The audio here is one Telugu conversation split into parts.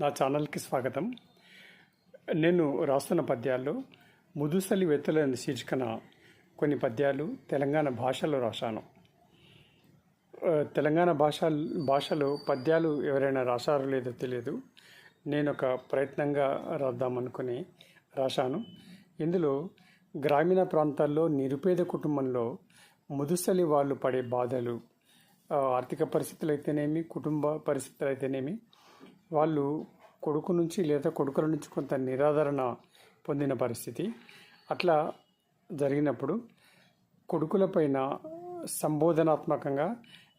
నా ఛానల్కి స్వాగతం. నేను రాస్తున్న పద్యాల్లో ముదుసలి వెతులని శీర్షికన కొన్ని పద్యాలు తెలంగాణ భాషలో రాశాను. తెలంగాణ భాష భాషలో పద్యాలు ఎవరైనా రాశారో లేదో తెలియదు. నేను ఒక ప్రయత్నంగా రాద్దామనుకుని రాశాను. ఇందులో గ్రామీణ ప్రాంతాల్లో నిరుపేద కుటుంబంలో ముదుసలి వాళ్ళు పడే బాధలు ఆర్థిక పరిస్థితులు అయితేనేమి కుటుంబ పరిస్థితులు అయితేనేమి వాళ్ళు కొడుకు నుంచి లేదా కొడుకుల నుంచి కొంత నిరాదరణ పొందిన పరిస్థితి. అట్లా జరిగినప్పుడు కొడుకులపైన సంబోధనాత్మకంగా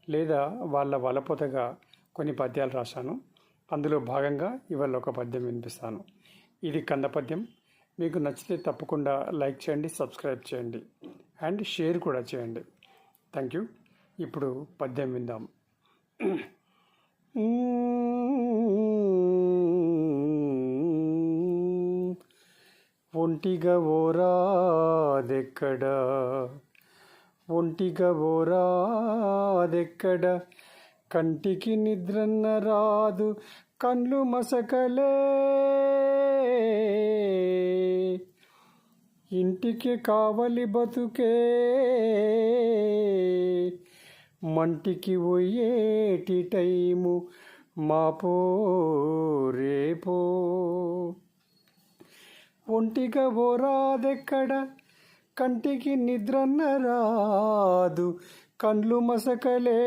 లేదా వాళ్ళ వలపోతగా కొన్ని పద్యాలు రాశాను. అందులో భాగంగా ఇవాళ ఒక పద్యం వినిపిస్తాను. ఇది కంద పద్యం. మీకు నచ్చితే తప్పకుండా లైక్ చేయండి సబ్స్క్రైబ్ చేయండి అండ్ షేర్ కూడా చేయండి. Thank you. ఇప్పుడు పద్యం విందాం. ఒంటిగా ఓరాదెక్కడ? ఒంటిగా ఓరాదెక్కడ? కంటికి నిద్రన్న రాదు కండ్లు మసకలే. ఇంటికి కావలి బతుకే. మంటికి పోయేటి టైము మాపో రేపో. ఒంటిగా పోరాదెక్కడ కంటికి నిద్రన్న రాదు కండ్లు మసకలే.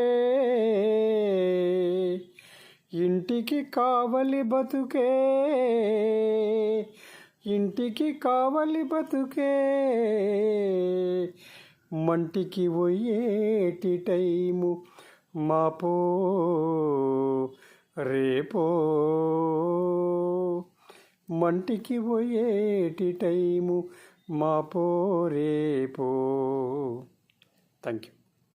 ఇంటికి కావలి బతుకే ఇంటికి కావలి బతుకే. మంటికి పోయేటి టైము మాపో రేపో. మంటికి పోయేటి టైము మాపో రేపో. Thank you